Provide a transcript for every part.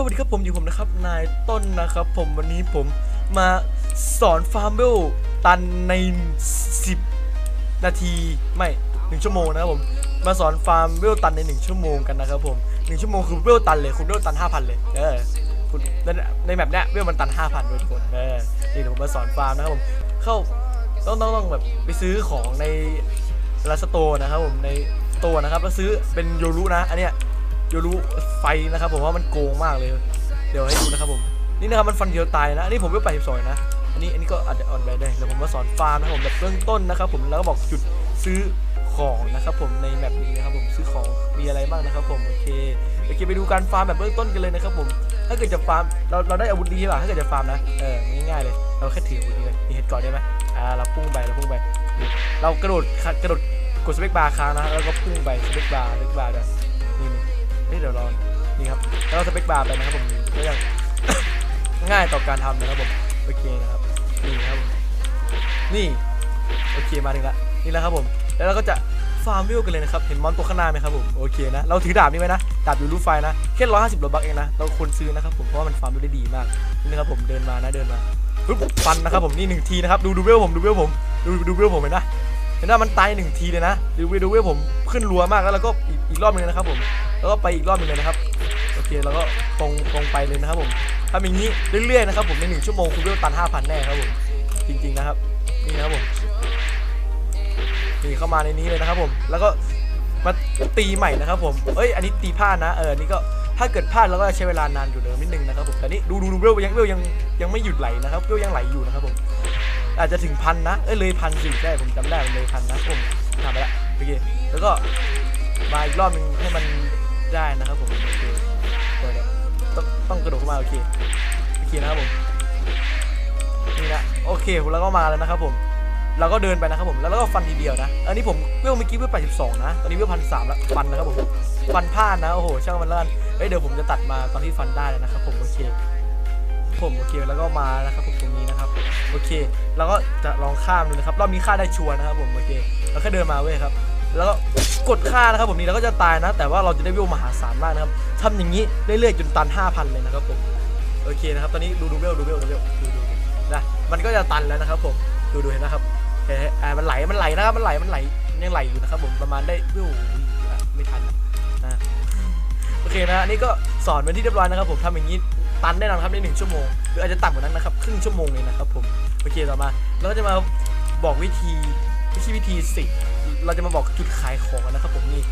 สวัสดีครับผมอยู่ผมนะครับนายต้นนะครับ ผมวันนี้ผมมาสอนฟาร์มเวลตันใน 10 นาทีไม่1ชั่วโมงนะครับผมมาสอนฟาร์มเวลตันใน 1 ชั่วโมงกันนะครับผม1ชั่วโมงคือเวลตันเลยคุณเวลตัน5,000 เลยเออคุณในในแบบเนี้ยเวลมันตัน 5,000ด้วยทุกคนเออนี่เดี๋ยวผมมาสอนฟาร์มนะครับผมเข้าต้องต้องต้องแบบไปซื้อของในร้านสโตร์นะครับผมในสโตร์นะครับแล้วซื้อเป็นโยรุนะอันเนี้ย โยรู้ไฟนะครับผมว่ามันโกงมากเลย เดี๋ยวให้ดูนะครับผม นี่นะครับมันฟันเดียวตายนะอันนี้ผมก็ไปสิบสองนะ อันนี้อันนี้ก็อาจจะอ่อนไปได้เดี๋ยวผมมาสอนฟาร์มนะครับผมแบบเบื้องต้นนะครับผมแล้วก็บอกจุดซื้อของนะครับผมในแมปนี้นะครับผมซื้อของมีอะไรบ้างนะครับผมโอเคโอเคไปดูการฟาร์มแบบเบื้องต้นกันเลยนะครับผมถ้าเกิดจะฟาร์มเราเราได้อาวุธดีใช่ป่ะถ้าเกิดจะฟาร์มนะเออง่ายๆเลย เราแค่ถืออาวุธนี้เลยมีเห็ดเกาะได้ไหมอ่าเราพุ่งไปเราพุ่งไป เรากระโดดกระโดดกดสเปคบาร์ค้างนะแล้วก็พุ่งไปสเปคบาร์สเปคบาร์นี่นี่ เฮ้ยเดี๋ยวรอนี่ครับแล้วเราสเปคบาร์ไปนะครับผมก็ยังง่ายต่อการทำนะครับผมโอเคนะครับนี่ครับผมนี่โอเคมาถึงละนี่แล้วครับผม แล้วเราก็จะฟาร์มวิวกันเลยนะครับเห็นมอนตัวข้างหน้าไหมครับผมโอเคนะเราถือดาบนี่ไว้นะดาบอยู่รูปไฟนะแค่ร้อยห้าสิบโลบักเองนะเราควรซื้อนะครับผมเพราะว่ามันฟาร์มได้ดีมากนี่นะครับผมเดินมานะเดินมาปึ๊บฟันนะครับผมนี่หนึ่งทีนะครับดูดูเวลผมดูเวลผมดูดูเวลผมเห็นนะเห็นว่ามันตายหนึ่งทีเลยนะดูเวลดูเวลผมขึ้นรัวมากแล้วเราก็ อีกรอบหนึงนะครับผม แล้วก็ไปอีกรอบหนึงเลยนะครับ โอเค แล้วก็ตรงตรงไปเลยนะครับผมทำอย่างนี้เรื่อยๆนะครับผมในหนึ่งชั่วโมงคุณเวลตัน5,000แน่ครับผม จริงๆนะครับ นี่นะครับผม นี่เข้ามาในนี้เลยนะครับผม แล้วก็มาตีใหม่นะครับผม เอ้ย อันนี้ตีพลาดนะ เออ นี่ก็ถ้าเกิดพลาดเราก็ใช้เวลานานอยู่เดิมนิดนึงนะครับผม แต่นี่ดูดูดูเวลยังเวลยังยังไม่หยุดไหลนะครับ เวลยังไหลอยู่นะครับผม อาจจะถึงพันนะ เอ้ยเลยพันสิใช่ผมจำได้มันเลยพันนะผมทำไปละโอเค แล้วก็ มาอีกรอบหนึงให้มันได้นะครับผมโอเคเดี๋ยวเดี๋ยวต้องต้องกระโดดเข้ามาโอเคโอเคนะครับผมนี่นะโอเคเราก็มาแล้วนะครับผม เราก็เดินไปนะครับผมแล้วเราก็ฟันทีเดียวนะ อันนี้ผมเวลเมื่อกี้เวล82 นะ ตอนนี้เวลพันสามแล้วฟันนะครับผมฟันพลาดนะโอ้โหช่างมันแล้วกันเอ้ยเดี๋ยวผมจะตัดมาตอนที่ฟันได้เลยนะครับผมโอเคผมโอเคแล้วก็มานะครับผมตรงนี้นะครับโอเคเราก็จะลองข้ามดูนะครับรอบนี้ฆ่าได้ชัวร์นะครับผมโอเคเราแค่เดินมาเว้ยครับ แล้วก็กดค่านะครับผมนี่เราก็จะตายนะ แต่ว่าเราจะได้วิวมหาศาลมากนะครับทำอย่างนี้เรื่อยๆจนตัน 5,000 เลยนะครับผมโอเคนะครับตอนนี้ดูดูเวลดูเวลดูเวลดูดูนะมันก็จะตันแล้วนะครับผมดูดูเห็นนะครับเอ๊ะอ่ามันไหลมันไหลนะครับมันไหลมันไหลยังไหลอยู่นะครับผมประมาณได้วิวอะไม่ทันนะโอเคนะนนี้ก็สอนเป็นที่เรียบร้อยนะครับผมทำอย่างนี้ตันแน่นอนครับในหนึ่งชั่วโมงหรืออาจจะต่ำกว่านั้นนะครับครึ่งชั่วโมงเลยนะครับผมโอเคต่อมาเราก็จะมาบอกวิธี วิธีวิธีสิ เราจะมาบอกจุดขายของกันนะครับผมนี่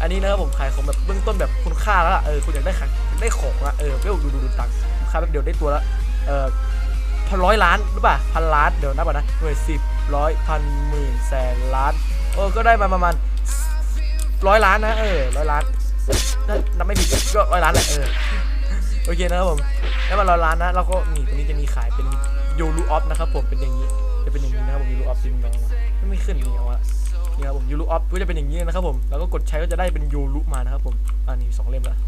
อันนี้นะครับผมขายของแบบเบื้องต้นแบบคุณค่าแล้วล่ะเออคุณอยากได้ขายได้ของละเออเวลดูดูดูตังค์ค่าแป๊บเดียวได้ตัวละเออพันร้อยล้านหรือเปล่าพันล้านเดี๋ยวนับก่อนนะหน่วยสิบร้อยพันหมื่นแสนล้านเออก็ได้มาประมาณร้อยล้านนะเออร้อยล้านนับไม่ผิดก็ร้อยล้านแหละเออโอเคนะครับผมได้มาร้อยล้านนะแล้วก็นี่ตรงนี้จะมีขายเป็นโยลูออฟนะครับผมเป็นอย่างนี้ จะเป็นอย่างนี้นะครับผมโยลูออฟจริงๆไม่ไม่ขึ้นนี่เอาวะนี่ครับผมยูรุออฟก็จะเป็นอย่างนี้นะครับผมแล้วก็กดใช้ก็จะได้เป็นยูรุมานะครับผมอันนี้สองเล่มล้ว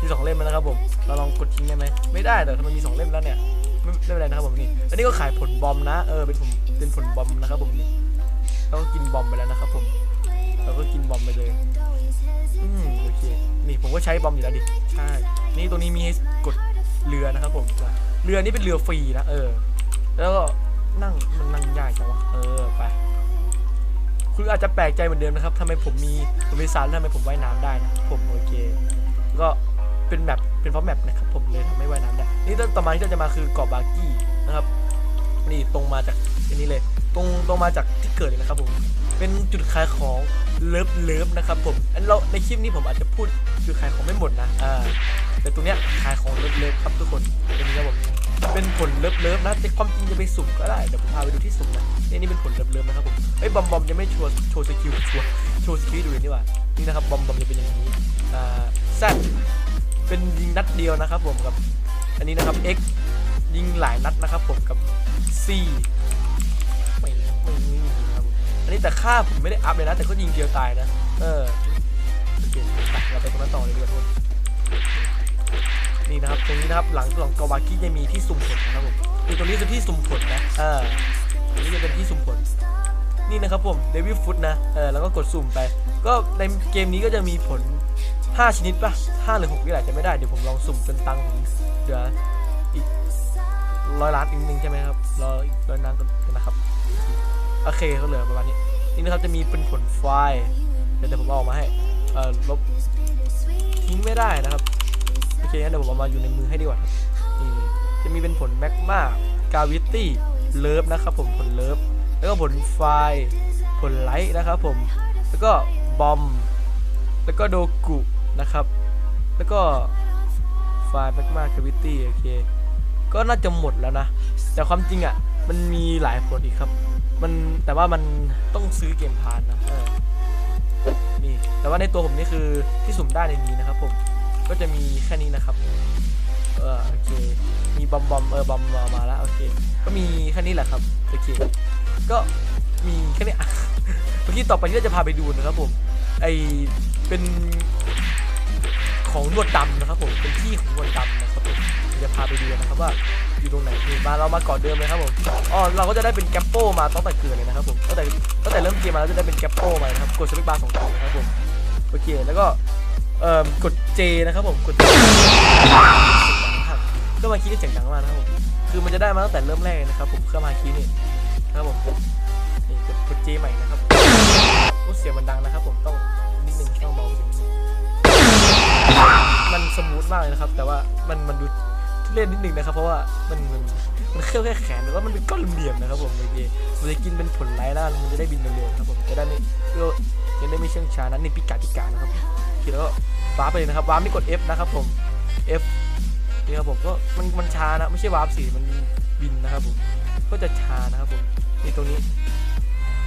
มีสองเล่มแล้วนะครับผมเราลองกดทิ้งได้ไหมไม่ได้แต่ทำไมมีสองเล่มแล้วเนี่ยไม่ไม่เป็นไรนะครับผมนี่อันนี้ก็ขายผลบอมนะเออเป็นผมเป็นผลบอมนะครับผมนี่เราก็กินบอมไปแล้วนะครับผมเราก็กินบอมไปเลยอืมโอเคนี่ผมก็ใช้บอมอยู่แล้วดิใช่นี่ตรงนี้มีให้กดเรือนะครับผมเรือนี่เป็นเรือฟรีนะเออ แล้วก็นั่งมันนั่งยากจังวะเออไปคุณอาจจะแปลกใจเหมือนเดิมนะครับทำไมผมมีผมมีสารทำไมผมว่ายน้ำได้นะผมโอเค ก็เป็นแบบเป็นเพราะแมปนะครับผมเลยทำให้ว่ายน้ำได้ นี่ต่อมาที่เราจะมาคือเกาะบากี้นะครับนี่ตรงมาจากอันนี้เลย ตรงตรงมาจากที่เกิดเลยนะครับผมเป็นจุดขายของเลิฟเลิฟนะครับผมอันเราในคลิปนี้ผมอาจจะพูดจุดขายของไม่หมดนะอ่าแต่ตรงเนี้ยขายของเลิฟเลิฟครับทุกคนเป็นนี้ครับผม เป็นผลเลิฟเลิฟนะแต่ความจริงจะไปสุ่มก็ได้เดี๋ยวผมพาไปดูที่สุ่มนะนี่นี่เป็นผลเลิฟเลิฟนะครับผมไอ้บอมบอมยังไม่โชว์โชว์สกิลชัวร์โชว์สกิลดูเลยนี่ว่านี่นะครับบอมบอมจะเป็นอย่างนี้อ่าแซดเป็นยิงนัดเดียวนะครับผมกับ อันนี้นะครับ X ยิงหลายนัดนะครับผมกับ C ไม่ไม่ไม่ยิงครับผมอันนี้แต่ค่าผมไม่ได้อัพเลยนะแต่ก็ยิงเดียวตายนะ เออโอเคไปเราไปตรงนั้นต่อเลยดีกว่าทุกคน นี่นะครับตรงนี้นะครับหลังหลังกาวากิจะมีที่สุ่มผลนะครับผมคือตรงนี้จะที่สุ่มผลนะเออตรงนี้จะเป็นที่สุ่มผล นี่นะครับผมเดวิลฟุตนะเออแล้วก็กดสุ่มไป ก็ในเกมนี้ก็จะมีผลห้าชนิดป่ะห้าหรือหกนี่แหละจะไม่ได้เดี๋ยวผมลองสุ่มจนตังค์ผมเหลืออีกร้อยล้านอีกนึงใช่ไหมครับรออีกร้อยล้านก่อนนะครับโอเคก็เหลือประมาณนี้นี่นะครับจะมีเป็นผลไฟล์เดี๋ยวผมเอาออกมาให้เอ่อลบทิ้งไม่ได้นะครับ เคงั้นเดี๋ยวผมเอามาอยู่ในมือให้ดีกว่าครับนี่จะมีเป็นผลแมกมากาวิตี้เลิฟนะครับผมผลเลิฟแล้วก็ผลไฟผลไลท์นะครับผมแล้วก็บอมแล้วก็โดกุนะครับ แล้วก็ไฟล์แมกมากาวิตี้โอเคก็น่าจะหมดแล้วนะ แต่ความจริงอะ มันมีหลายผลอีกครับ มันแต่ว่ามันต้องซื้อเกมพานนะเออนี่แต่ว่าในตัวผมนี่คือที่สุ่มได้ในนี้นะครับผม ก็จะมีแค่นี้นะครับเออโอเคมีบอมบอมเออบอมมามาแล้วโอเค ก็มีแค่นี้แหละครับโอเคก็มีแค่นี้อะเมื่อกี้ต่อไปที่เราจะพาไปดูนะครับผมไอเป็นของหนวดดำนะครับผมเป็นที่ของหนวดดำนะครับผมจะพาไปดูนะครับว่าอยู่ตรงไหนมาเรามาเกาะเดิมเลยครับผมอ๋อเราก็จะได้เป็นแกปโป้มาตั้งแต่เกิดเลยนะครับผมตั้งแต่ตั้งแต่เริ่มเกมมาเราจะได้เป็นแกปโป้มานะครับกดสวิตช์บาร์สองตัวนะครับผมโอเคแล้วก็ เอ่อกด J นะครับผมกด J ก็มาคีย์ได้เจ๋งจังมากนะครับผมคือมันจะได้มาตั้งแต่เริ่มแรกนะครับผมเครื่องมาคีนี่นะครับผมนี่กดกด J ใหม่นะครับโอ้เสียงมันดังนะครับ ผมต้องนิดนึงต้องเบานิดนึงมันสมูทมากเลยนะครับ แต่ว่ามันมันดูทุเรศนิดนึงนะครับ เพราะว่ามันมันมันเครื่องแค่แขนหรือว่ามันเป็นก้อนเหลี่ยมนะครับผมโอเคมันจะกินเป็นผลไร้แล้วมันจะได้บินเร็วๆครับผมจะได้ไม่ก็ยังได้ไม่เชื่องช้านั้นนี่พิกาพิกานะครับ โอเคแล้วก็วาร์ปไปเลยนะครับวาร์ปนี่กด F นะครับผม F นี่ครับผมก็มันมันช้านะไม่ใช่วาร์ปสิมันบินนะครับผมก็จะช้านะครับผมนี่ตรงนี้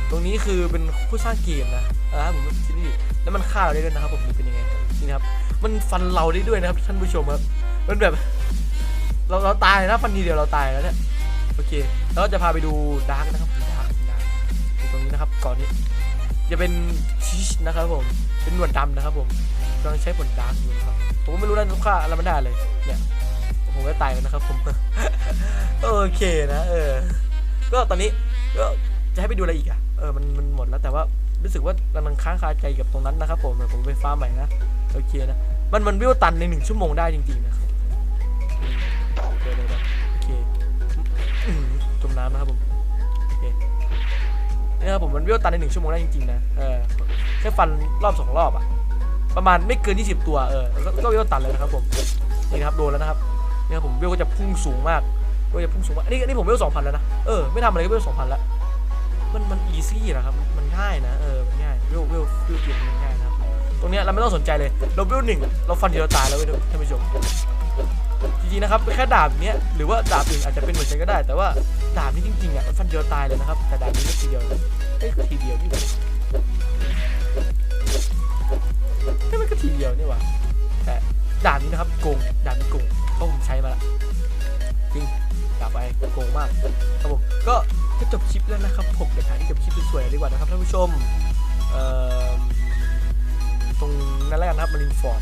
ตรงนี้คือเป็นผู้สร้างเกมนะนะครับผมคิดดิแล้วมันฆ่าเราได้ด้วยนะครับผมนี่เป็นยังไงนี่นะครับมันฟันเราได้ด้วยนะครับท่านผู้ชมครับมันแบบ เราเราตายนะฟันทีเดียวเราตายแล้วเนี่ยโอเคแล้วก็จะพาไปดูดาร์กนะครับดาร์กดาร์กตรงนี้นะครับก่อนนี้จะเป็นชิชนะครับผม เป็นหนวดดำนะครับผมกำลังใช้ผลดาร์กอยู่นะครับ ผมไม่รู้นะทุกค่าอะไรมันได้เลย เนี่ย ผมก็ตายแล้วนะครับผม โอเคนะ เออ ก็ตอนนี้ก็จะให้ไปดูอะไรอีกอะ เออ มัน มันหมดแล้วแต่ว่ารู้สึกว่ากำลังค้างคาใจกับตรงนั้นนะครับผมเดี๋ยวผมไปฟาร์มใหม่นะ โอเคนะ มัน มันวิวตันในหนึ่งชั่วโมงได้จริงๆนะครับอืมเดี๋ยวเดี๋ยวโอเคจมน้ำนะครับผม โอเคนี่ครับผมมันวิวตันในหนึ่งชั่วโมงได้จริงๆนะ เออ แค่ฟันรอบสองรอบอะประมาณไม่เกิน 20 ตัวเออก็ก็วิวตันเลยนะครับผมนี่ครับโดนแล้วนะครับนี่ยผมเวลก็จะพุ่งสูงมากเวลจะพุ่งสูงมากอันนี้อันนี้ผมเวลสองพันแล้วนะเออไม่ทำอะไรก็เวลสองพันแล้วมันมันอีซี่นะครับมันง่ายนะเออมันง่ายเวลเวลเวลเกมมันง่ายนะครับตรงเนี้ยเราไม่ต้องสนใจเลยเราเวลหนึ่งเราฟันเดียวตายแล้วเว้ยท่านผู้ชมจริงๆนะครับแค่ดาบเนี้ยหรือว่าดาบอื่นอาจจะเป็นเหมือนกันก็ได้ แต่ว่าดาบนี้จริงๆอะมันฟันเดียวตายเลยนะครับแต่ดาบนี้ก็ทีเดียวเลยเอ้ยทีเดียวนี่ ก็ทีเดียวนี่หว่าแต่ดาบนี้นะครับโกงดาบนี้โกงเพราะผมใช้มาละจริงอย่าไปโกงมากครับผมก็จะจบคลิปแล้วนะครับผมเดี๋ยวถ่ายที่จบคลิปสวยๆดีกว่านะครับท่านผู้ชมเอ่อตรงนั้นแล้วกันนะครับมารินฟอร์ด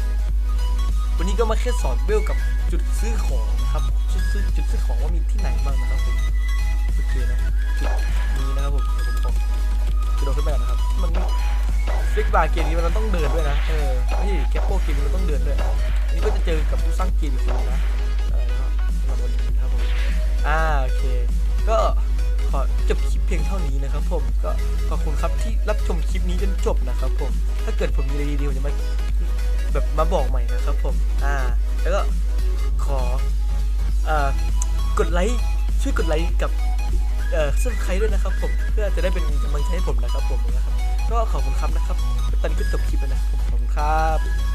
วันนี้ก็มาแค่สอนเวลกับจุดซื้อของนะครับจุดซื้อจุดซื้อของว่ามีที่ไหนบ้างนะครับผมโอเคนะจุดนี้นะครับผมเดี๋ยวผมขอกระโดดขึ้นไป ฟิกบาร์เกมนี้มันต้องเดินด้วยนะ เออไม่ใช่แคปโปเกมนี้มันต้องเดินด้วยอันนี้ก็จะเจอกับผู้สร้างเกมอีกคนนึงนะเออครับมาบนนี้ครับผมอ่าโอเค ก็ขอจบคลิปเพียงเท่านี้นะครับผม ก็ขอบคุณครับที่รับชมคลิปนี้จนจบนะครับผม ถ้าเกิดผมมีอะไรดีๆผมจะมาแบบมาบอกใหม่นะครับผม อ่า แล้วก็ขอเอ่อกดไลค์ ช่วยกดไลค์กับเอ่อซับสไครต์ด้วยนะครับผม เพื่อจะได้เป็นกำลังใจให้ผมนะครับผมนะครับ ก็ขอบคุณครับนะครับ ตอนนี้ก็จบคลิปแล้วนะ ขอบคุณครับ